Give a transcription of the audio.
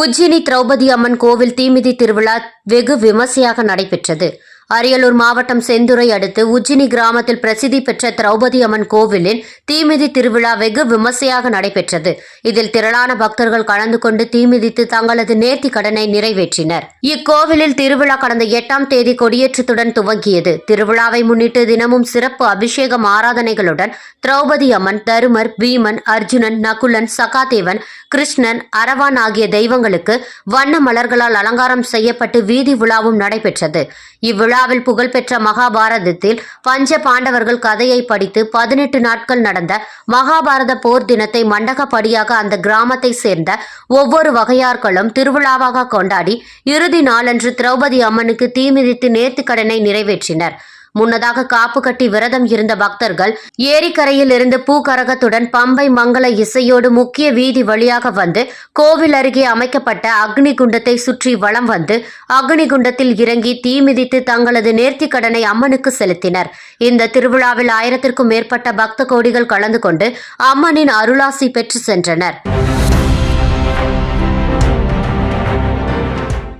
உஜ்ஜினி திரௌபதி அம்மன் கோவில் தீமிதி திருவிழா வெகு விமர்சையாக நடைபெற்றது. அரியலூர் மாவட்டம் செந்துறை அடுத்து உஜ்ஜினி கிராமத்தில் பிரசித்தி பெற்ற திரௌபதி அம்மன் கோவிலின் தீமிதி திருவிழா வெகு விமர்சையாக நடைபெற்றது. இதில் திரளான பக்தர்கள் கலந்து கொண்டு தீமிதித்து தங்களது நேர்த்தி கடனை நிறைவேற்றினர். இக்கோவிலில் திருவிழா கடந்த எட்டாம் தேதி கொடியேற்றத்துடன் துவங்கியது. திருவிழாவை முன்னிட்டு தினமும் சிறப்பு அபிஷேகம் ஆராதனைகளுடன் திரௌபதி அம்மன் தருமர் பீமன் அர்ஜுனன் நகுலன் சகாதேவன் கிருஷ்ணன் அரவான் ஆகிய தெய்வங்களுக்கு வண்ண மலர்களால் அலங்காரம் செய்யப்பட்டு வீதி விழாவும் நடைபெற்றது. விழாவில் புகழ்பெற்ற மகாபாரதத்தில் பஞ்ச பாண்டவர்கள் கதையை படித்து பதினெட்டு நாட்கள் நடந்த மகாபாரத போர் தினத்தை மண்டகப்படியாக அந்த கிராமத்தை சேர்ந்த ஒவ்வொரு வகையார்களும் திருவிழாவாக கொண்டாடி இறுதி நாளன்று திரௌபதி அம்மனுக்கு தீமிதித்து நேர்த்திக்கடனை நிறைவேற்றினர். முன்னதாக காப்பு கட்டி விரதம் இருந்த பக்தர்கள் ஏரிக்கரையில் இருந்து பூக்கரகத்துடன் பம்பை மங்கள இசையோடு முக்கிய வீதி வழியாக வந்து கோவில் அருகே அமைக்கப்பட்ட அக்னி குண்டத்தை சுற்றி வலம் வந்து அக்னி குண்டத்தில் இறங்கி தீமிதித்து தங்களது நேர்த்தி கடனை அம்மனுக்கு செலுத்தினர். இந்த திருவிழாவில் ஆயிரத்திற்கும் மேற்பட்ட பக்த கோடிகள் கலந்து கொண்டு அம்மனின் அருளாசி பெற்று சென்றனர்.